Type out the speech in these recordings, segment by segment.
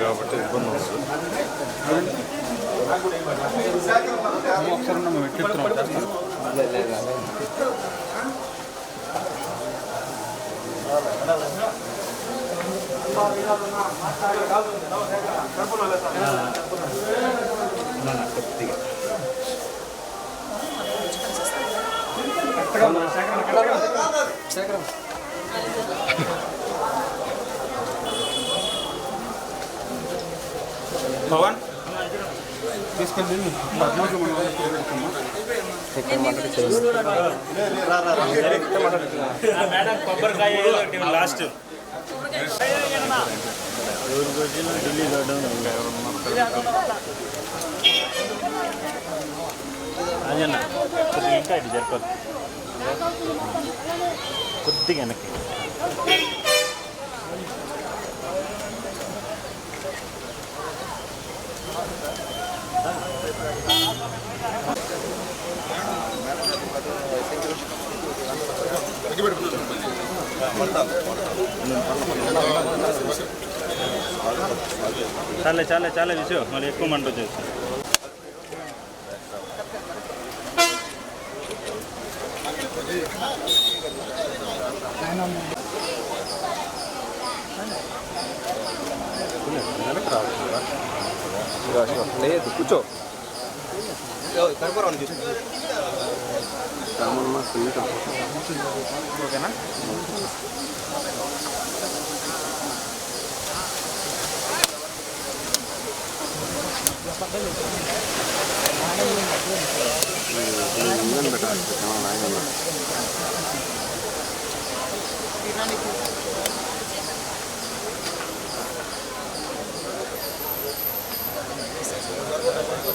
కాబట్టి ఇబ్బంది అవుతుంది ఒకసారి పవన్ తీసుకెళ్ళి పద్మావతి మన వాళ్ళకి పెడతామా మేడం కొబ్బరికాయ ఏదో ఒకటి లాస్ట్ అదేనా కొద్దిగా ఇంకా ఇటు జరపదు కొద్దిగా వెనక్కి చాలే చాలే చాలే విషయం మళ్ళీ ఎక్కువ మంట వచ్చేస్తుంది లేదు కూర్చో ఓకేనా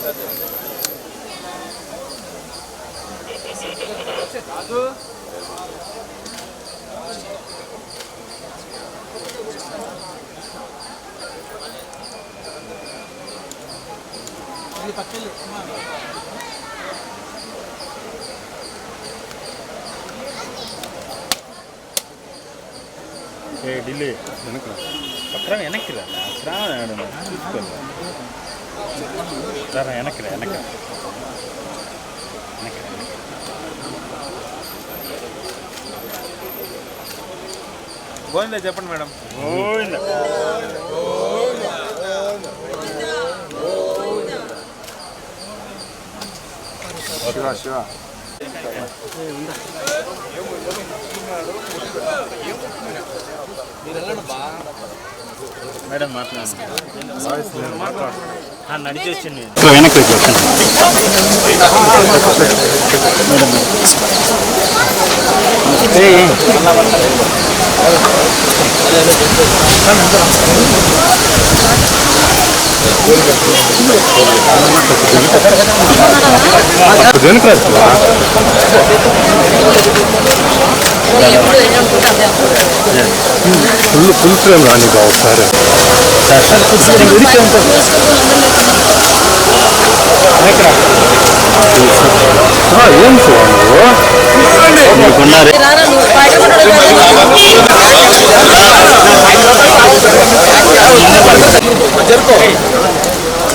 ఏ ఢిల్లీ వెనక్కి పక్కన వెనక్కి రా రా చూసుకోవాలి రా వెనక్కి రా వెనక్కి రా. వెనక్కి రా, వెనక్కి గోవిందా చెప్పండి మేడం గోవింద శివ శివ మేడం మాట్లాడండి. మాట్లాడు నడిచి వచ్చింది వెనక్కి వచ్చాను దేనికి ಫುಲ್ ಫುಲ್ ಫ್ರೇಮ್ ರಾಣಿ ಬಾವು ಸರ್ ಏನು ಸರ್ ನೀವು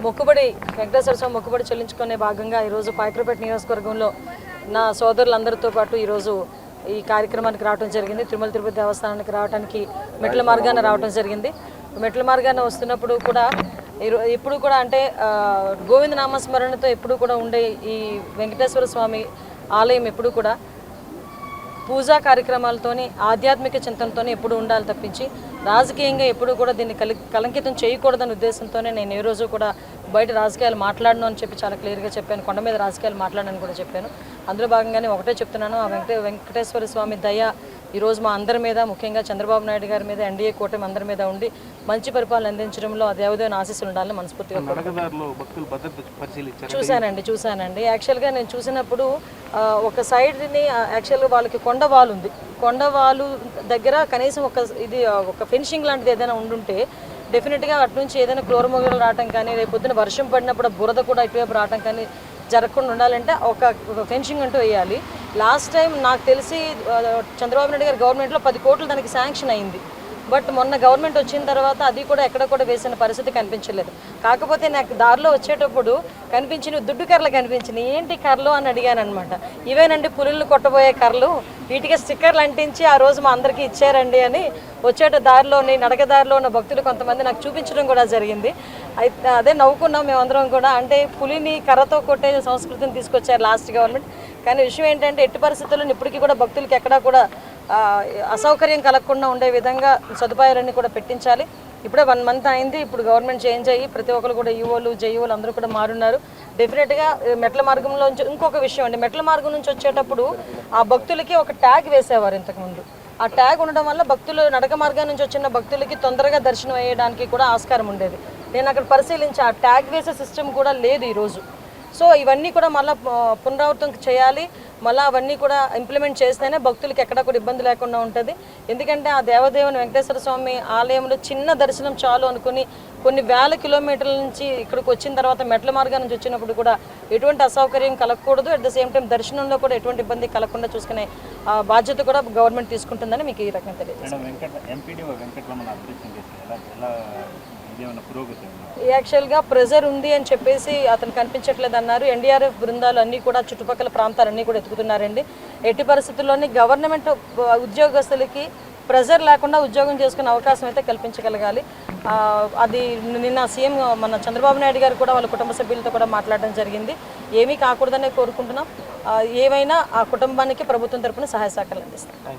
మొక్కుబడి వెంకటేశ్వర స్వామి మొక్కుబడి చెల్లించుకునే భాగంగా ఈరోజు పాయకరపేట నియోజకవర్గంలో నా సోదరులందరితో పాటు ఈరోజు ఈ కార్యక్రమానికి రావడం జరిగింది. తిరుమల తిరుపతి దేవస్థానానికి రావడానికి మెట్ల మార్గాన రావడం జరిగింది. మెట్ల మార్గాన వస్తున్నప్పుడు కూడా ఈరో- ఇప్పుడు కూడా అంటే గోవింద నామస్మరణతో ఎప్పుడు కూడా ఉండే ఈ వెంకటేశ్వర స్వామి ఆలయం ఎప్పుడు కూడా పూజా కార్యక్రమాలతోని ఆధ్యాత్మిక చింతనతోనే ఎప్పుడు ఉండాలి తప్పించి రాజకీయంగా ఎప్పుడు కూడా దీన్ని కలి కలంకితం చేయకూడదనే ఉద్దేశంతోనే నేను ఏ రోజు కూడా బయట రాజకీయాలు మాట్లాడను అని చెప్పి చాలా క్లియర్గా చెప్పాను. కొండ మీద రాజకీయాలు మాట్లాడనని కూడా చెప్పాను. అందులో భాగంగానే ఒకటే చెప్తున్నాను. ఆ వెంకటే వెంకటేశ్వర స్వామి దయ ఈరోజు మా అందరి మీద ముఖ్యంగా చంద్రబాబు నాయుడు గారి మీద ఎన్డీఏ కూటమి అందరి మీద ఉండి మంచి పరిపాలన అందించడంలో దేవదేవుని ఆశీస్సులు ఉండాలని మనస్ఫూర్తిగా చూశానండి చూశానండి. యాక్చువల్గా నేను చూసినప్పుడు ఒక సైడ్ని యాక్చువల్గా వాళ్ళకి కొండ వాల్ ఉంది. కొండ వాలు దగ్గర కనీసం ఒక ఇది ఒక ఫినిషింగ్ లాంటిది ఏదైనా ఉండుంటే డెఫినెట్గా అటు నుంచి ఏదైనా క్లోరమొగలు రావటం కానీ రేపు పొద్దున వర్షం పడినప్పుడు బురద కూడా ఇటువైపు రావటం కానీ జరగకుండా ఉండాలంటే ఒక ఒక ఫెన్సింగ్ అంటూ వేయాలి. లాస్ట్ టైం నాకు తెలిసి చంద్రబాబు నాయుడు గారి గవర్నమెంట్లో పది కోట్లు దానికి శాంక్షన్ అయింది. బట్ మొన్న గవర్నమెంట్ వచ్చిన తర్వాత అది కూడా ఎక్కడ కూడా వేసిన పరిస్థితి కనిపించలేదు. కాకపోతే నాకు దారిలో వచ్చేటప్పుడు కనిపించిన దుడ్డు కర్రలు కనిపించినాయి. ఏంటి కర్రలు అని అడిగాను అనమాట ఇవేనండి పులులు కొట్టబోయే కర్రలు? వీటికి స్టిక్కర్లు అంటించి ఆ రోజు మా అందరికీ ఇచ్చారండి అని వచ్చేట దారిలోని నడక దారిలో ఉన్న భక్తులు కొంతమంది నాకు చూపించడం కూడా జరిగింది. అయితే అదే నవ్వుకున్నాం మేమందరం కూడా. అంటే పులిని కర్రతో కొట్టే సంస్కృతిని తీసుకొచ్చారు లాస్ట్ గవర్నమెంట్. కానీ విషయం ఏంటంటే ఎట్టి పరిస్థితుల్లో ఇప్పటికీ కూడా భక్తులకి ఎక్కడా కూడా అసౌకర్యం కలగకుండా ఉండే విధంగా సదుపాయాలన్నీ కూడా పెట్టించాలి. ఇప్పుడే వన్ మంత్ అయింది ఇప్పుడు గవర్నమెంట్ చేంజ్ అయ్యి ప్రతి ఒక్కరు కూడా ఈవోలు జేఈఓలు అందరూ కూడా మారున్నారు. డెఫినెట్గా మెట్ల మార్గంలో ఇంకొక విషయం అండి. మెట్ల మార్గం నుంచి వచ్చేటప్పుడు ఆ భక్తులకి ఒక ట్యాగ్ వేసేవారు ఇంతకుముందు. ఆ ట్యాగ్ ఉండడం వల్ల భక్తులు నడక మార్గం నుంచి వచ్చిన భక్తులకి తొందరగా దర్శనం అయ్యడానికి కూడా ఆస్కారం ఉండేది. నేను అక్కడ పరిశీలించి ఆ ట్యాగ్ వేసే సిస్టమ్ కూడా లేదు ఈరోజు. సో ఇవన్నీ కూడా మళ్ళీ పునరావృతం చేయాలి. మళ్ళీ అవన్నీ కూడా ఇంప్లిమెంట్ చేస్తేనే భక్తులకి ఎక్కడ కూడా ఇబ్బంది లేకుండా ఉంటుంది. ఎందుకంటే ఆ దేవదేవుని వెంకటేశ్వర స్వామి ఆలయంలో చిన్న దర్శనం చాలు అనుకుని కొన్ని వేల కిలోమీటర్ల నుంచి ఇక్కడికి వచ్చిన తర్వాత మెట్ల మార్గం నుంచి వచ్చినప్పుడు కూడా ఎటువంటి అసౌకర్యం కలగకూడదు. అట్ ద సేమ్ టైం దర్శనంలో కూడా ఎటువంటి ఇబ్బంది కలగకుండా చూసుకునే ఆ, బాధ్యత కూడా గవర్నమెంట్ తీసుకుంటుందని మీకు ఈ రకంగా తెలియదు యాక్చువల్గా ప్రెజర్ ఉంది అని చెప్పేసి అతను కనిపించట్లేదు అన్నారు. ఎన్డీఆర్ఎఫ్ బృందాలు అన్నీ కూడా చుట్టుపక్కల ప్రాంతాలన్నీ కూడా ఎత్తుకుతున్నారండి ఎట్టి పరిస్థితుల్లోని గవర్నమెంట్ ఉద్యోగస్తులకి ప్రెజర్ లేకుండా ఉద్యోగం చేసుకునే అవకాశం అయితే కల్పించగలగాలి. ఆ, అది నిన్న సీఎం మన చంద్రబాబు నాయుడు గారు కూడా వాళ్ళ కుటుంబ సభ్యులతో కూడా మాట్లాడడం జరిగింది. ఏమీ కాకూడదనే కోరుకుంటున్నాం. ఏమైనా ఆ కుటుంబానికి ప్రభుత్వం తరపున సహాయ సహకారాలు అందిస్తాం.